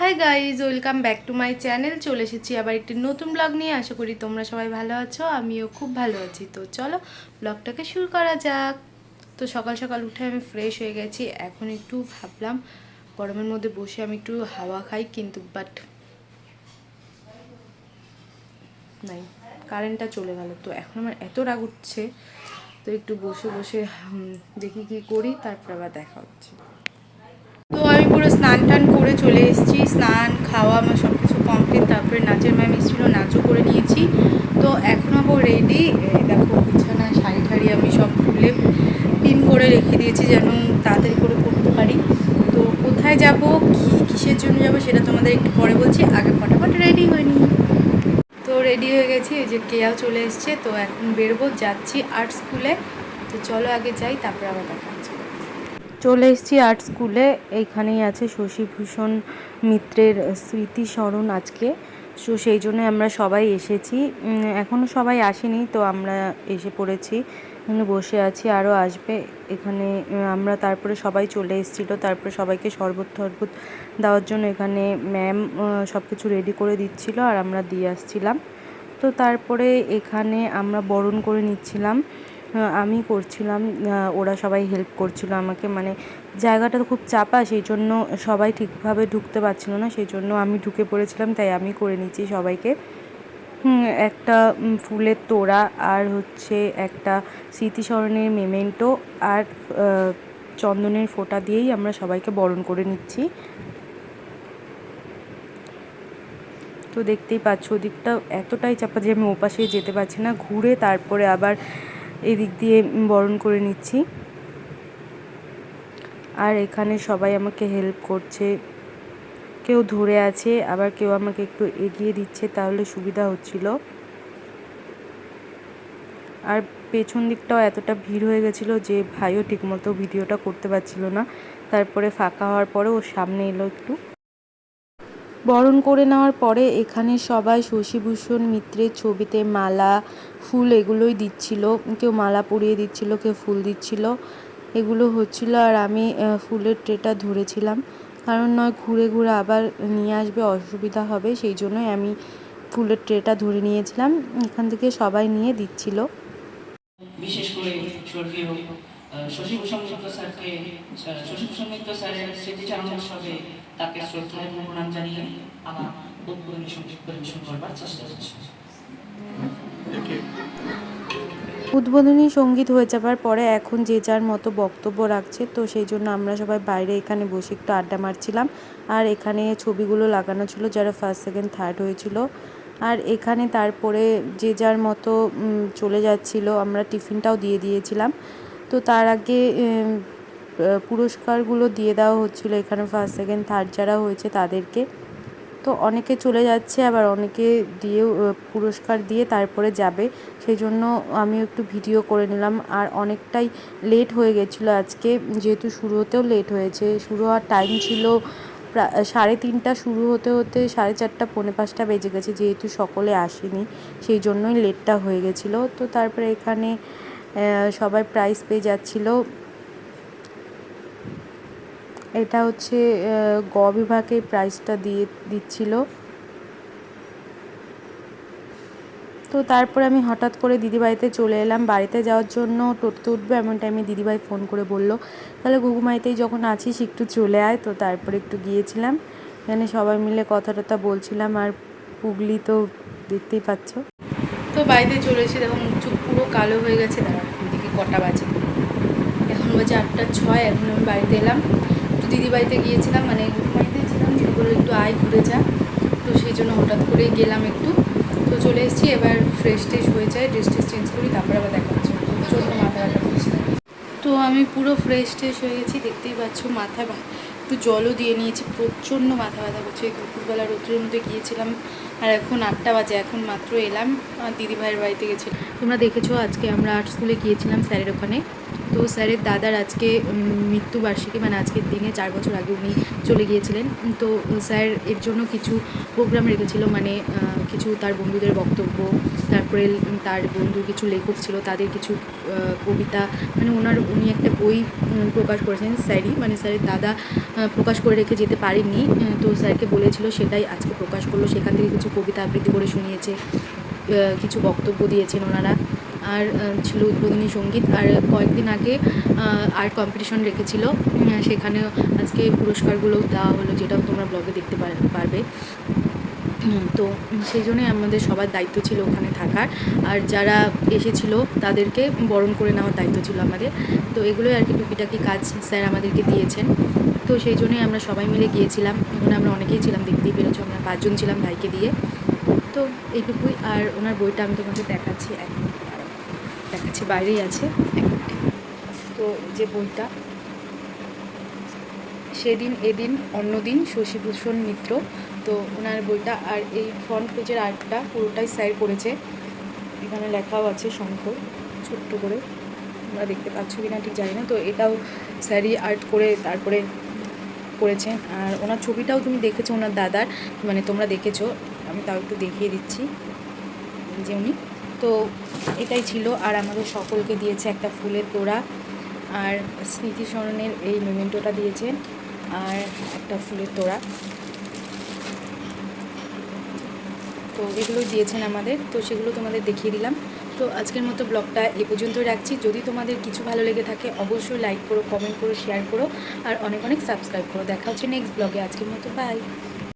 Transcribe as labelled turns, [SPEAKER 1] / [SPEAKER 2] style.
[SPEAKER 1] Hi guys welcome back to my channel চলে এসেছি আবার একটি নতুন ব্লগ নিয়ে। আশা করি তোমরা সবাই ভালো আছো, আমিও খুব ভালো আছি। তো চলো ব্লগটাকে শুরু করা যাক। তো সকাল সকাল উঠে আমি ফ্রেশ হয়ে গেছি। এখন একটু ভাবলাম গরমের মধ্যে বসে আমি একটু হাওয়া খাই, কিন্তু বাট নাই কারেন্টটা চলে গেল। তো এখন আমার এত রাগ উঠছে, তো একটু বসে বসে দেখি কি করি, তারপর আবার দেখা হচ্ছে। তো আমি পুরো স্নান টান করে চলে এসেছি, স্নান, খাওয়া, আমার সব কিছু কমপ্লিট তারপরে নাচের ম্যাম এসেছিল, নাচও করে নিয়েছি। তো এখন আবার রেডি দেখো বিছানায় শাড়ি ঠাড়ি আমি সব খুলে পিন করে রেখে দিয়েছি যেন তাড়াতাড়ি করে করতে পারি। তো কোথায় যাব, কি কিসের জন্য যাব সেটা তোমাদের একটু পরে বলছি, আগে ফটাফট রেডি হয়নি তো রেডি হয়ে গেছি, এই যে কেয়াও চলে এসছে, তো এখন বেরবো, যাচ্ছি আর্ট স্কুলে তো চলো আগে যাই, তারপরে আবার দেখা চলে এসেছি আর্ট স্কুলে। এইখানেই আছে শশীভূষণ মিত্রের স্মৃতিস্মরণ আজকে। সো সেই জন্য আমরা সবাই এসেছি। এখনও সবাই আসেনি, তো আমরা এসে পড়েছি। এখানে বসে আছি আরও আসবে। এখানে আমরা তারপরে সবাই চলে এসেছিল। তারপরে সবাইকে শরবত টরবত দেওয়ার জন্য এখানে ম্যাম সব কিছু রেডি করে দিচ্ছিল আর আমরা দিয়ে আসছিলাম। তো তারপরে এখানে আমরা বরণ করে নিচ্ছিলাম। আমি করছিলাম ওরা সবাই হেল্প করছিল আমাকে মানে জায়গাটা খুব চাপা, সেই জন্য সবাই ঠিকভাবে ঢুকতে পারছিল না, সেই জন্য আমি ঢুকে পড়েছিলাম, তাই আমি করে নিচ্ছি সবাইকে। একটা ফুলের তোড়া আর হচ্ছে একটা স্মৃতিস্মরণের মেমেন্টো আর চন্দনের ফোঁটা দিয়েই আমরা সবাইকে বরণ করে নিচ্ছি। তো দেখতেই পাচ্ছ, ওদিকটা এতটাই চাপা যে আমি ওপাশে যেতে পারছি না, ঘুরে তারপরে আবার এদিক দিয়ে বরণ করে নিচ্ছি। আর এখানে সবাই আমাকে হেল্প করছে। কেউ ধরে আছে, আবার কেউ আমাকে একটু এগিয়ে দিচ্ছে তাহলে সুবিধা হচ্ছিল। আর পেছন দিকটাও এতটা ভিড় হয়ে গেছিল যে ভাইও ঠিকমতো ভিডিওটা করতে পারছিল না। তারপরে ফাঁকা হওয়ার পরে ও সামনে এলো একটু। বরণ করে নেওয়ার পরে এখানে সবাই শশীভূষণ মিত্রের ছবিতে মালা, ফুল এগুলোই দিচ্ছিল। কেউ মালা পরিয়ে দিচ্ছিল, কেউ ফুল দিচ্ছিল। এগুলো হচ্ছিল আর আমি ফুলের ট্রেটা ধরেছিলাম। কারণ নয়, ঘুরে ঘুরে আবার নিয়ে আসবে, অসুবিধা হবে। সেই জন্যই আমি ফুলের ট্রেটা ধরে নিয়েছিলাম। এখান থেকে সবাই নিয়ে দিচ্ছিল।
[SPEAKER 2] বিশেষ করে শশীভূষণ মিত্র স্যারকে শশীভূষণ মিত্র স্যারের স্মৃতিচারণ উৎসবে তাকে শ্রদ্ধা এবং প্রণাম জানিয়ে আমার উদ্বোধনী সংগীত পরিবেশন করবার চেষ্টা করছি।
[SPEAKER 1] উদ্বোধনী সংগীত হয়ে যাবার পরে এখন যে যার মতো বক্তব্য রাখছে, তো সেই জন্য আমরা সবাই বাইরে এখানে বসে একটু আড্ডা মারছিলাম। আর এখানে ছবিগুলো লাগানো ছিল যারা ফার্স্ট সেকেন্ড থার্ড হয়েছিল। আর এখানে তারপরে যে যার মতো চলে যাচ্ছিল, আমরা টিফিনটাও দিয়ে দিয়েছিলাম। তো তার আগে পুরস্কারগুলো দিয়ে দেওয়া হচ্ছিল। এখানে ফার্স্ট সেকেন্ড থার্ড যারা হয়েছে তাদেরকে। তো অনেকে চলে যাচ্ছে আবার অনেকে আহ, পুরস্কার দিয়ে তারপরে যাবে। সেই জন্য আমি একটু ভিডিও করে নিলাম। আর অনেকটাই লেট হয়ে গেছিল আজকে। যেহেতু শুরু হতেও লেট হয়েছে। শুরু হওয়ার টাইম ছিল প্রা- সাড়ে তিনটা শুরু হতে হতে সাড়ে চারটা পৌনে পাঁচটা বেজে গেছে। যেহেতু সকলে আসেনি সেই জন্যই লেটটা হয়ে গেছিল। তো তারপরে এখানে সবাই প্রাইজ পেয়ে যাচ্ছিল। এটা হচ্ছে গ বিভাগে প্রাইজটা দিয়ে দিচ্ছিল। তো তারপরে আমি হঠাৎ করে দিদিবাড়িতে চলে এলাম। বাড়িতে যাওয়ার জন্য টোটোতে উঠবে এমন টাইমে দিদিভাই ফোন করে বলল। তাহলে ঘুঘুমাইতেই যখন আছিস একটু চলে আয়। তো তারপরে একটু গিয়েছিলাম। এখানে সবাই মিলে কথা টথা বলছিলাম। আর পুগলি তো দেখতেই পাচ্ছ। তো বাড়িতে চলে এসে দেখো মুখ পুরো কালো হয়ে গেছে। দাঁড়া দিকে কটা বাজে। এখন বাজে আটটা ছয়। এখন আমি বাড়িতে এলাম। দিদি বাড়িতে গিয়েছিলাম মানে ঘুমাইতে ছিলাম দিদি বলল একটু আয় ঘুরে যা। তো সেই জন্য হঠাৎ করে গেলাম একটু। তো চলে এসেছি, এবার ফ্রেশ ট্রেশ হয়ে যায় ড্রেস ট্রেস চেঞ্জ করি, তারপরে আবার দেখা হচ্ছে। প্রচণ্ড মাথা ব্যথা করছে। তো আমি পুরো ফ্রেশ ট্রেশ হয়ে গেছি, দেখতেই পাচ্ছ মাথা একটু জলও দিয়ে নিয়েছি, প্রচণ্ড মাথা ব্যথা করছে। দুপুরবেলা রোদ্রের মধ্যে গিয়েছিলাম, আর এখন আটটা বাজে, এখন মাত্র এলাম দিদিভাইয়ের বাড়িতে গেছি। তোমরা দেখেছ, আজকে আমরা আর্ট স্কুলে গিয়েছিলাম স্যারের ওখানে। তো স্যারের দাদার আজকে মৃত্যুবার্ষিকী মানে আজকের দিনে চার বছর আগে উনি চলে গিয়েছিলেন। তো স্যার এর জন্য কিছু প্রোগ্রাম রেখেছিল মানে কিছু তার বন্ধুদের বক্তব্য, তারপরে তার বন্ধু কিছু লেখক ছিল, তাদের কিছু কবিতা মানে ওনার, উনি একটা বই প্রকাশ করেছেন, স্যারই মানে স্যারের দাদা প্রকাশ করে রেখে যেতে পারেননি। তো স্যারকে বলেছিল, সেটাই আজকে প্রকাশ করল, সেখান থেকে কিছু কবিতা আবৃত্তি করে শুনিয়েছে কিছু বক্তব্য দিয়েছেন ওনারা। আর ছিল উদ্বোধনী সংগীত। আর কয়েকদিন আগে আর্ট কম্পিটিশন রেখেছিল। সেখানে আজকে পুরস্কারগুলো দেওয়া হলো, যেটাও তোমরা ব্লগে দেখতে পার- পারবে। তো সেই জন্যই আমাদের সবার দায়িত্ব ছিল ওখানে থাকার। আর যারা এসেছিল, তাদেরকে বরণ করে নেওয়ার দায়িত্ব ছিল আমাদের। তো এগুলোই আর কি টুকিটাকি কাজ স্যার আমাদেরকে দিয়েছেন। তো সেই জন্যই আমরা সবাই মিলে গিয়েছিলাম। ওখানে আমরা অনেকেই ছিলাম, দেখতেই পেরেছ আমরা পাঁচজন ছিলাম ভাইকে দিয়ে। তো এইটুকুই। আর ওনার বইটা আমি তোমাকে দেখাচ্ছি দাঁড়াও। দেখাচ্ছি বাইরেই আছে। তো যে বইটা, সেদিন, এদিন অন্যদিন শশীভূষণ মিত্র, তো ওনার বইটা আর এই ফ্রন্ট পেজের আর্টটা পুরোটাই স্যার করেছে। এখানে লেখাও আছে শঙ্খ ছোট্ট করে। তোমরা দেখতে পাচ্ছ কি না ঠিক জানি না, তো এটাও স্যারই আর্ট করে তারপরে করেছেন আর ওনার ছবিটাও তুমি দেখেছ, ওনার দাদার মানে তোমরা দেখেছ, আমি তাও একটু দেখিয়ে দিচ্ছি, যে উনি তো এটাই ছিল। আর আমাদের সকলকে দিয়েছে একটা ফুলের তোড়া। আর স্মৃতিস্মরণের এই মোমেন্টোটা দিয়েছেন আর একটা ফুলের তোড়া। তো এগুলো দিয়েছেন আমাদের। তো সেগুলো তোমাদের দেখিয়ে দিলাম। তো আজকের মতো ব্লগটা এ পর্যন্ত রাখছি। যদি তোমাদের কিছু ভালো লেগে থাকে, অবশ্যই লাইক করো কমেন্ট করো শেয়ার করো। আর অনেক অনেক সাবস্ক্রাইব করো। দেখা হচ্ছে নেক্সট ব্লগে। আজকের মতো বাই